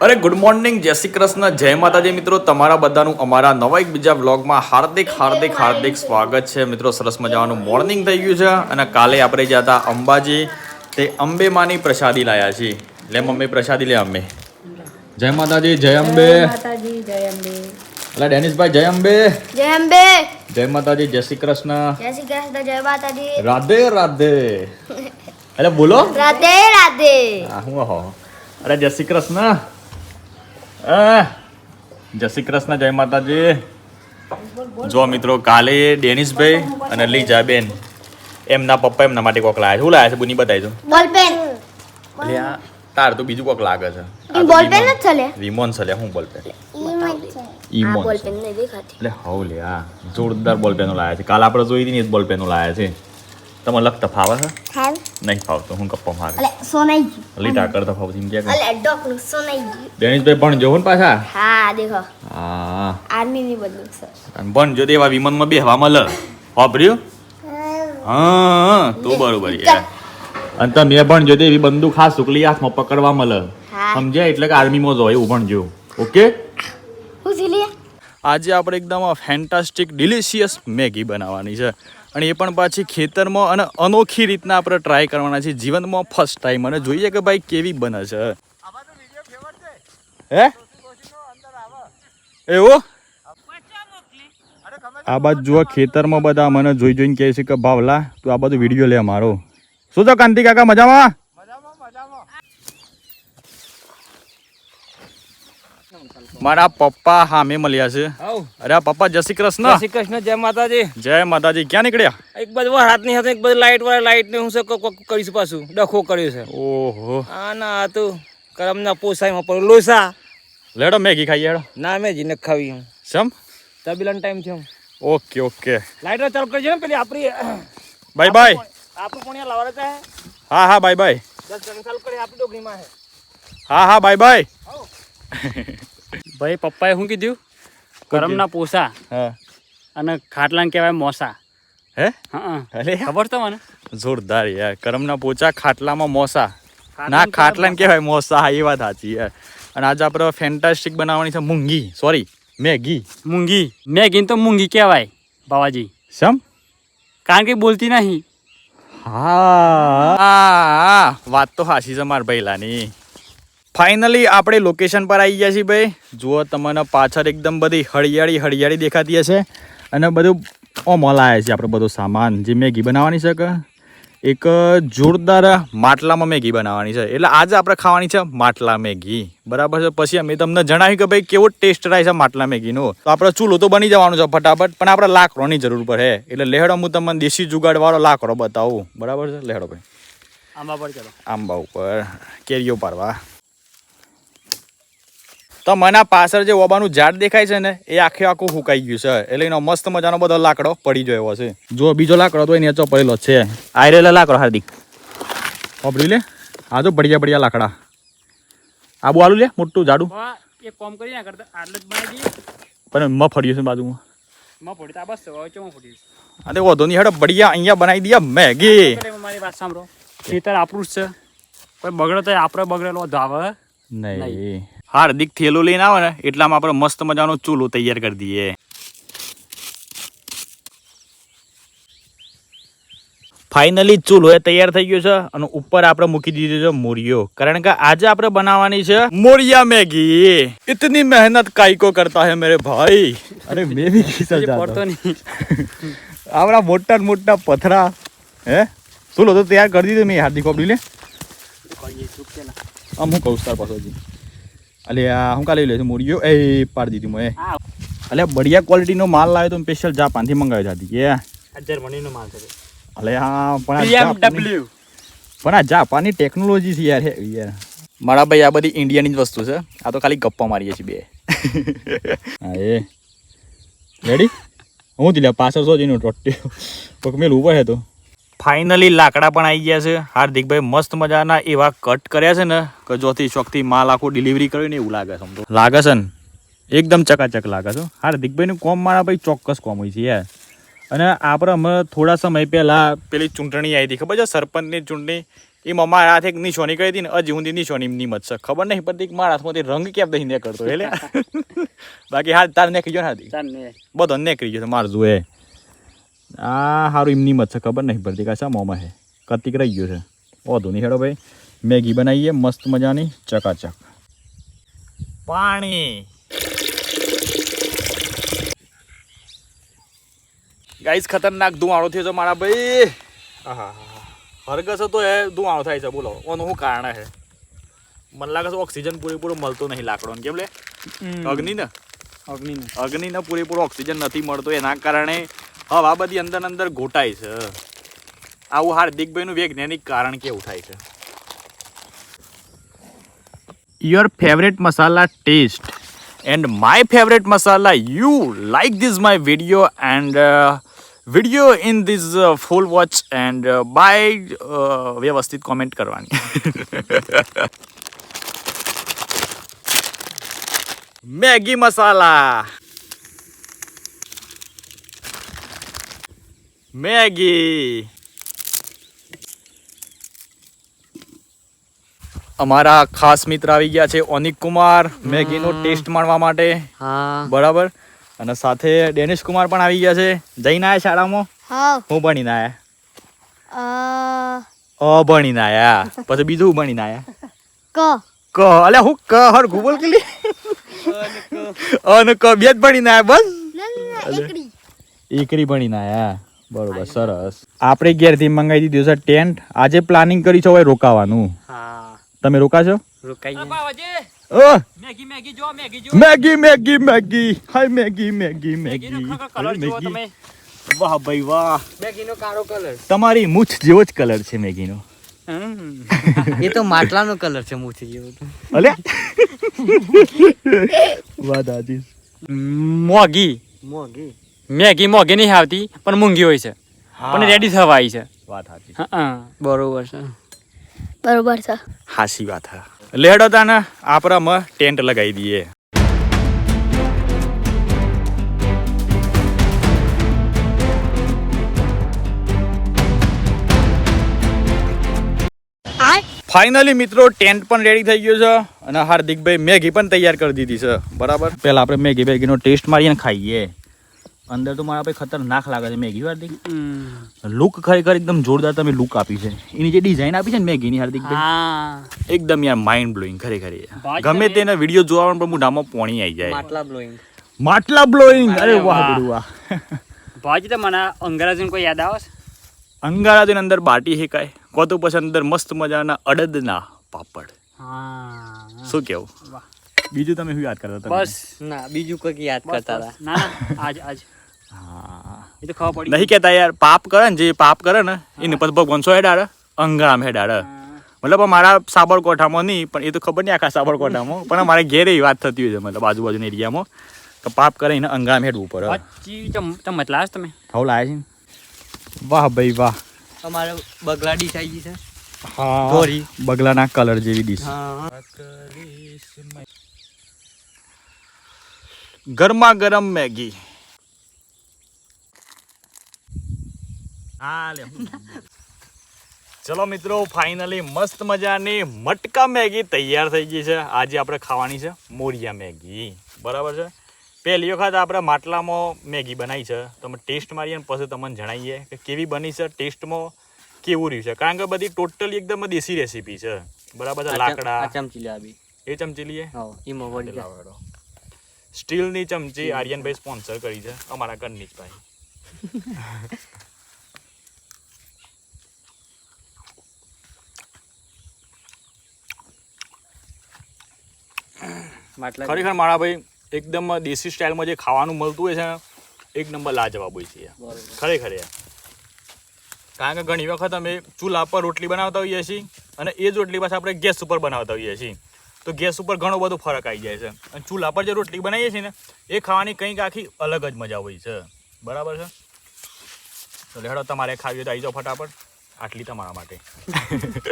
અરે good morning જય શ્રી કૃષ્ણ જય માતાજી મિત્રો તમારા બધાનું અમારા નવા એક બીજા વ્લોગમાં હાર્દિક હાર્દિક હાર્દિક સ્વાગત છે. મિત્રો સરસ મજાનું મોર્નિંગ થઈ ગયું છે અને કાલે આપણે જ્યાં હતા અંબાજી તે અંબે માની પ્રસાદી લાયા છીએ. લે મમ્મી પ્રસાદી લે અંબે. જય માતાજી જય અંબે. એટલે ડેનિશભાઈ જય અંબે. જય અંબે. જય માતાજી જય શ્રી કૃષ્ણ. જય શ્રી કૃષ્ણ જય માતાજી. રાધે રાધે. એટલે બોલો. રાધે રાધે. હું હો. અરે જય શ્રી કૃષ્ણ. જય શ્રી કૃષ્ણ જય માતાજી. જો મિત્રો કાલે ડેનિશભાઈ અને લીજાબેન એમના પપ્પા એમના માટે કોક લાયા છે. શું લાયા છે? બુની બતાવી દો બોલપેન. એટલે આ તાર તો બીજું કોક લાગે છે. બોલપેન જ છે લે રિમોન છે લે હું બોલપેન? પેન ઈમોન. બોલપેન. નહીં દેખાતી. એટલે હવ લે આ જોરદાર બોલપેનો લાયા છે. કાલ આપણે જોઈ હતી ને એ જ બોલપેનો લાયા છે. તમારે લખતા ફાવે છે નહીં ફાવતો હું ગપ્પા મારે અલે સોનાઈ લીટા કરતા ફાવતી એમ કે અલે ડોક સોનાઈ ગયું. ડેનિશભાઈ પણ જોવો ને પાછા. હા દેખો. હા. આર્મી ની બંદૂક સર અને પણ જો દેવા વિમાનમાં બેહવા મળે વાપર્યું હા તો બરોબર યાર અને તમે પણ જો એવી બંદૂક ખાસ સુકલી હાથમાં પકડવા મળે. સમજ્યા? એટલે કે આર્મી માં જો એવું પણ જો. ઓકે? હું આજે આપણે એકદમ ફેન્ટાસ્ટિક ડિલિશિયસ મેગી બનાવવાની છે. અને એ પણ પાછી ખેતરમાં અને અનોખી રીતના આપણે ટ્રાય કરવાના છે જીવનમાં ફર્સ્ટ ટાઈમ અને જોઈએ કે ભાઈ કેવી બને છે. હે? એવું? આ બાજુ જુઓ, ખેતરમાં બધા મને જોઈ જોઈને કહે છે કે, ભાવલા, તું આ બધું વીડિયો લે મારો. શું છો, કાંતિ કાકા, મજામાં? મારા પપ્પા સામે મળ્યા છે. અરે આ પપ્પા જય શ્રી જય કૃષ્ણ શ્રી કૃષ્ણ જય માતાજી. જય માતાજી. ક્યાં નીકળ્યા? એક બાજુ હાથની હતી એક બાજુ લાઈટ વાળા લાઈટ ને હું કરીશું પાછું. ડખો કર્યો છે. ઓહો. આ ના આ કરમ કરમના પોસાયમાં પર લોસા લેડો મેગી ખાઈએ હેડો ના મેં ન ખાવી હું. સમ તબીલાનો ટાઈમ છે ઓકે ઓકે. લાઈટ ચાલુ કરજો ને પેલી આપણી બાય બાય. આપણું પણ લાવવા રહેતા હે હા હા બાય બાય. દસ ચાલુ કરી આપણી ડોકરીમાં હે હા હા બાય બાય. ભાઈ પપ્પાએ શું કીધું? કરમના પોસા હા. અને ખાટલાને કહેવાય મોસા. હે? હા અરે ખબર મને જોરદાર યાર. કરમના પોચા ખાટલામાં મોસા. ના ખાટલાને કહેવાય મોસા. એ વાત સાચી યાર. અને આજે આપણે ફેન્ટાસ્ટિક બનાવવાની છે મૂંગી. Sorry Maggi. મૂંગી. મેગી તો મૂંગી કહેવાય બાવાજી. સમ કારણ કે બોલતી નહીં. હા. હા વાત તો હાસી છે માર ભૈલાની. ફાઇનલી આપણે લોકેશન પર આવી ગયા છીએ ભાઈ. જુઓ તમને પાછળ એકદમ બધી હરિયાળી હરિયાળી દેખાતી હશે. અને બધું ઓમો લાયા છે આપણે બધો સામાન. જે મેગી બનાવવાની છે કે એક જોરદાર માટલામાં મેગી બનાવવાની છે. એટલે આજે આપણે ખાવાની છે માટલા મેગી. બરાબર છે? પછી અમે તમને જણાવ્યું કે ભાઈ કેવો ટેસ્ટ રહે છે માટલા મેગીનો. તો આપણે ચૂલો તો બની જવાનું છે ફટાફટ પણ આપણે લાકડોની જરૂર પડે. એટલે લેહડો હું તમને દેશી જુગાડવાળો લાકડો બતાવું. બરાબર છે? લેહડો ભાઈ. આંબા પર ચલો. આંબા ઉપર. કેરીઓ પારવા તો મને પાછળ જે ઓબાનું ઝાડ દેખાય છે ને એ આખે આખું હુકાઈ ગયું છે. એટલે એનો મસ્ત મજાનો બધો લાકડો પડી ગયો એવો છે. જો બીજો લાકડો તો એની અચો પડેલો છે. આયરેલા લાકડો હાર્દિક. વાપરી લે. હા જો બઢિયા બઢિયા લાકડા. આબુ આલુ લે મોટું ઝાડું. એક કોમ કરી ના કરતા આટલે જ બનાવી દઈએ. પણ મ ફર્યું છે બાજુમાં. માં ફોડી તો આ બસ હવે ચો ફોડી આ તે વધુ નહીં હેડો બઢિયા અહીંયા બનાવી દઈએ મેગી. મારી વાત સાંભળો. ખેતર આપણું જ છે. કોઈ બગડે તો આપણે બગડેલો ધાવ નહીં. હાર્દિક થેલો લઈને આવે ને એટલામાં આપણે મસ્ત મજાનો ચૂલો તૈયાર કરી દઈએ. ફાઇનલી ચૂલો એ તૈયાર થઈ ગયો છે અને ઉપર આપણે મૂકી દીધો છે મોરિયો કારણ કે આજે આપણે બનાવવાની છે મોરિયા મેગી. ઇતની મહેનત કાયકો કરતા હે મેરે ભાઈ. અરે મેં ભી ખીસા પડતો નહીં. આવડા મોટા મોટા પથરા. હે? ચૂલો તો તૈયાર કરી દીધો મેં હાર્દિક કોપડી લે. આમ હું કહું તાર પાછો અલે આ હું કાલે લે છે મોરિયો એ પાડી દીધી મેં. હા. અલે બઢિયા ક્વોલિટીનો માલ લાવ્યો તો સ્પેશિયલ જાપાનથી મંગાવ્યો હતી કે હજાર મણીનો માલ છે. અલે હા પણ આ જાપાની- BMW પણ આ જાપાનની ટેકનોલોજી છે યાર હે યાર મારા ભાઈ આ બધી ઇન્ડિયાની જ વસ્તુ છે. આ તો ખાલી ગપ્પા મારીએ છીએ બે. હા એ. રેડી હું લે પાછળ સો જઈને ટોટી પગ મેલ ઊભો છે તો. ફાઇનલી લાકડા પણ આવી ગયા છે. હાર્દિકભાઈ મસ્ત મજાના એવા કટ કર્યા છે ને કે જોથી શોખથી માલ આખો ડિલિવરી કર્યો ને એવું લાગે છે સમજો. લાગે છે ને? એકદમ ચકાચક લાગે છે હાર્દિકભાઈનું કોમ મારા ભાઈ ચોક્કસ કોમ હોય છે યાર. અને આપણે અમે થોડા સમય પહેલાં પેલી ચૂંટણી આવી હતી ખબર છે? સરપંચની ચૂંટણી. એમાં મમ્મા હાથે એક નિશોની કરી હતી ને હજી સુધી નિશોની એમની મત છે. ખબર નહીં પડતી મારા હાથમાંથી રંગ કેમ નહીં કરતો એટલે બાકી હાથ તાર નીકળી ગયો ને ને બધો નીકળી ગયો છે માર જોએ આ સારું એમની મત છે ખબર નહીં પડતી કાશા મોમાં છે. કતિક રહી ગયું છે. વધુ નહીં હેડો ભાઈ. મેગી બનાવીએ મસ્ત મજાની ચકાચક. પાણી. ગાઈસ ખતરનાક ધુમાડો થયો છે મારા ભાઈ. આહા હરગસ તો એ ધુમાડો થાય છે બોલો. ઓનું શું કારણ છે? મને લાગે છે ઓક્સિજન પૂરેપૂરો મળતો નહીં લાકડોને કેમ લે? અગ્નિ ને અગ્નિ અગ્નિને પૂરેપૂરો ઓક્સિજન નથી મળતો એના કારણે હવા બધી અંદર અંદર ઘોટાય છે. આવું હાર્દિકભાઈનું વૈજ્ઞાનિક કારણ કેવું થાય છે. Your favourite masala taste and my favourite masala you like this my video and video in this full watch and bye વ્યવસ્થિત કોમેન્ટ કરવાની મેગી મસાલા મેગી. અમારા ખાસ મિત્ર આવી ગયા છે ઓનિક કુમાર મેગીનો ટેસ્ટ માણવા માટે. બરાબર? અને સાથે ડેનિશ કુમાર પણ આવી ગયા છે. જઈને આયા શાળામાં? હું. ભણીને આયા. અ. અ ભણીને આયા. પછી બીજું ભણીને આયા. ક. ક. અલ્યા હું ક હર ગૂગલ કેલી અને ક. બે જ ભણીને આયા બસ. ના ના એકડી. એકરી ભણીને આયા. બરોબર સરસ. આપણે ઘેરથી મંગાવી દીધું છે ટેન્ટ. આજે પ્લાનિંગ કરી છે હવે રોકાવાનું. હા. તમે રોકાશો? રોકાઈ મેગી મેગી જો મેગી જો. Maggi Maggi Maggi. Hi Maggi Maggi Maggi. Maggi. વાહ ભાઈ વાહ. મેગીનો કાળો કલર તમારી મૂછ જેવો જ કલર છે મેગીનો. એ તો માટલાનો કલર છે મૂછ જેવો અલે સાચી મોગી મોંઘી. મેગી મોગી નહીં આવતી પણ મૂંગી હોય છે. પણ રેડી થવા આવી છે. વાત સાચી. હા બરોબર છે. બરોબર છે. હાસી વાત હા. લેડો તાને આપણે અમે ટેન્ટ લગાવી દઈએ ફાઇનલી મિત્રો ટેન્ટ પણ રેડી થઈ ગયો છે અને હાર્દિકભાઈ મેગી પણ તૈયાર કરી દીધી છે. બરાબર? પહેલા આપણે મેગી મેગીનો ટેસ્ટ મારીને ખાઈએ. અંદર તો મારા ભાઈ ખતરનાક લાગે છે મેગી હાર્દિક. લુક ખરેખર એકદમ જોરદાર તમે લુક આપી છે. એની જે ડિઝાઇન આપી છે ને મેગીની હાર્દિક એકદમ યાર માઇન્ડ બ્લોઈંગ ખરેખર ગમે તેના વીડિયો જોવા પણ મોઢામાં પોણી આવી જાય. માટલા બ્લોઈંગ માટલા બ્લોઈંગ અરે વાહ વાહ. વાહ ભાજી તો મને અંગ્રેજીને કોઈ યાદ આવે છે? અંદર બાટી શેકાય કો તો પછી અંદર મસ્ત મજાના અડદના પાપડ. હા. શું કેવું? વાહ. બીજું તમે શું યાદ કરતા હતા? બસ. ના બીજું કઈ યાદ કરતા હતા. ના આજ આજ. હા એ તો ખબર પડી નહીં કહેતા યાર પાપ કરે ને જે પાપ કરે ને એને પછી ભગવાન સો હેડાડે અંગારામ હેડાડે મતલબ મારા સાબરકોઠામાં નહીં પણ એ તો ખબર નહીં આખા સાબરકોઠામાં પણ અમારે ઘેરે એવી વાત થતી હોય છે મતલબ આજુબાજુના એરિયામાં કે પાપ કરે એને અંગારામ હેડવું પડે પછી તમ તમે મતલાસ તમે હવે લાયા છે વાહ ભાઈ વાહ અમારે બગલા ડીશ આવી ગઈ છે હા ધોરી. બગલાના કલર જેવી ડીશ હા ગરમા ગરમ મેગી હા લે ચલો મિત્રો ફાઇનલી મસ્ત મજાની મટકા મેગી તૈયાર થઈ ગઈ છે. આજે આપણે ખાવાની છે મોરિયા મેગી. બરાબર છે? પહેલી વખત આપણે માટલામાં મેગી બનાવી છે. તમે ટેસ્ટ મારીએ ને પછી તમને જણાવીએ કે કેવી બની છે ટેસ્ટમાં કેવું રહ્યું છે. કારણ કે બધી ટોટલી એકદમ દેશી રેસીપી છે. બરાબર છે? લાકડા. ચમચી લાવી એ ચમચી લઈએ. સ્ટીલની ચમચી આર્યનભાઈ સ્પોન્સર કરી છે. અમારા ઘરની જ ભાઈ માટલા ખરેખર મારા ભાઈ એકદમ દેશી સ્ટાઇલમાં જે ખાવાનું મળતું હોય છે ને, એક નંબર લાજવાબ હોય છે ખરેખર કારણ કે ઘણી વખત અમે ચૂલા પર રોટલી બનાવતા હોઈએ છીએ અને એ જ રોટલી પાછા આપણે ગેસ ઉપર બનાવતા હોઈએ છીએ. તો ગેસ ઉપર ઘણો બધો ફરક આવી જાય છે. અને ચૂલા પર જે રોટલી બનાવીએ છીએ ને એ ખાવાની કંઈક આખી અલગ જ મજા હોય છે. બરાબર છે? તો લેડો તમારે ખાવી તો આવી જાઓ ફટાફટ. આટલી તમારા માટે.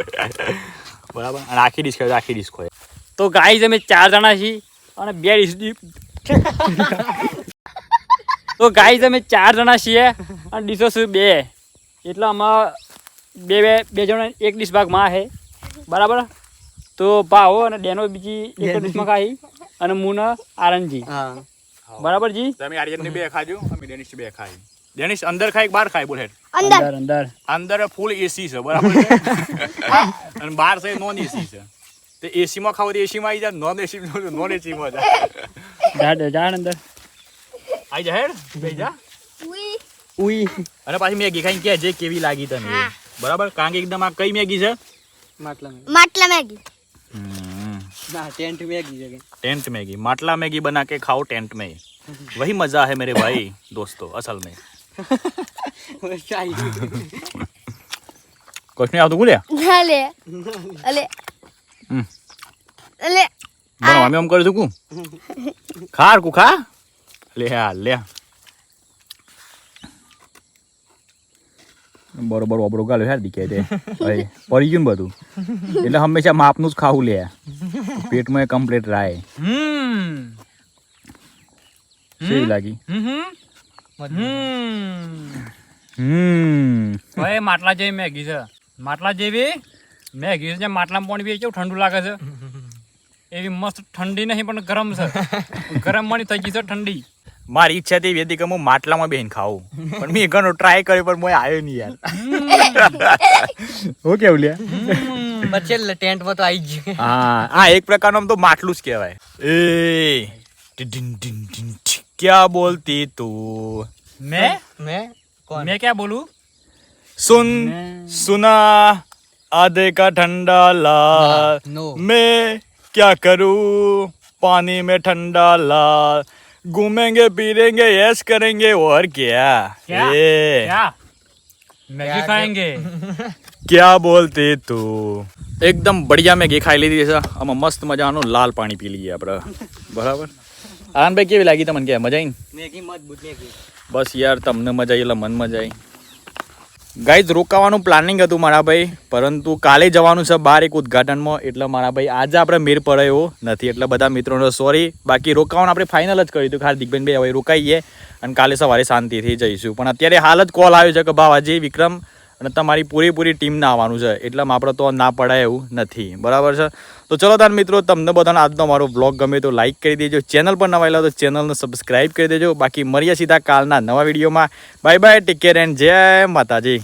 બરાબર? અને આખી ડિશ ખાવી તો આખી ડિશ ખોય. તો ગાઈઝ અમે ચાર જણા છીએ અને બે ડીશ તો ગાઈઝ અમે ચાર જણા છીએ અને ડીશો શું બે. એટલે આમાં બે બે બે જણા એક ડીશ ભાગમાં છે બરાબર? તો ભાવો અને ડેનો બીજી એક ડીશમાં ખાઈ અને મુન આરંજી બરાબર જી? તમે આર્યનની બે ખાજો અમે ડેનિશ બે ખાઈ. ડેનિશ અંદર ખાય બહાર ખાય બોલે અંદર. અંદર અંદર. ફૂલ એસી છે બરાબર અને બહાર છે નોન એસી છે. તે એસીમાં ખાવ તો એસીમાં આવી જાય નોન એસી નોન એસીમાં જાય જા જા અંદર આવી જા હેડ બેહી જા ઉઈ ઉઈ અને પાછી મેગી ખાઈને કે જે કેવી લાગી તને હા. બરાબર કારણ કે એકદમ આ કઈ મેગી છે માટલા મેગી માટલા મેગી ના ટેન્ટ મેગી છે टेंट मैगी माटला मैगी बना के खाओ टेंट में वही मजा है मेरे भाई दोस्तों असल में कुछ नहीं આવતું બોલ્યા અલે અલે હમ. અલે બનો અમે આમ કરી શકું ખાર કુ ખા લે હા લે બરોબર ઓબરો ગાલો યાર દીકે દે ભાઈ પડી ગયું બધું. એટલે હંમેશા માપનું જ ખાવું લે. પેટમાં કમ્પ્લીટ રાય. હમ. લાગી? હમ હમ. ભાઈ માટલા જેવી મેગી છે. માટલા જેવી? મેગી છે માટલા માટલામાં પાણી પીએ કેવું ઠંડુ લાગે છે. એવી મસ્ત ઠંડી નહીં પણ ગરમ છે. ગરમ પાણી થઈ ગઈ છે ઠંડી. મારી ઈચ્છા હતી હતી કે હું માટલામાં બેહીને ખાવું પણ મેં ઘણો ટ્રાય કર્યો પણ મોય આવ્યો નહીં યાર. હું કેવું લે પછી ટેન્ટમાં તો આવી જ ગયું. હા આ એક પ્રકારનું આમ તો માટલું જ કહેવાય. એ. ક્યાં બોલતી તું? મેં? મેં? કોણ? મેં ક્યાં બોલું? સુન સુના आधे का ठंडा लाल हाँ, मैं क्या करू? पानी में ठंडा लाल घूमेंगे पीरेंगे यश करेंगे और क्या? क्या, क्या? मैगी खाएँगे। क्या? बोलते तू? एकदम बढ़िया मैगी खाई ली थी जैसा। हम मस्त मज़ा आनो लाल पानी पी लिया बड़ा बराबर। आन भाई की भी लागी मन क्या? मज़ा आई मैगी मत बुझने की। बस यार तमने मज़ा आई मन मज़ा आई ગાઈઝ રોકાવાનું પ્લાનિંગ હતું મારા ભાઈ, પરંતુ કાલે જવાનું છે બહાર એક ઉદઘાટનમાં, એટલે મારા ભાઈ આજે આપણે મેર પડે નથી. એટલે બધા મિત્રોને સોરી બાકી રોકાવાનું આપણે ફાઇનલ જ કર્યું હતું. હાર્દિકભાઈ ભાઈ હવે રોકાઈએ અને કાલે સવારે શાંતિથી જઈશું. પણ અત્યારે હાલ જ કોલ આવ્યો છે કે ભાવ આજે વિક્રમ અને તમારી પૂરેપૂરી ટીમને આવવાનું છે, એટલે આપણે તો ના પડાય એવું નથી. બરાબર છે? તો ચલો તાર મિત્રો, તમને બધાને આજનો મારો બ્લોગ ગમે તો લાઇક કરી દેજો. ચેનલ પર નવા તો ચેનલને સબસ્ક્રાઈબ કરી દેજો. બાકી મળીએ સીધા કાલના નવા વિડીયોમાં. Bye bye take care and જય માતાજી.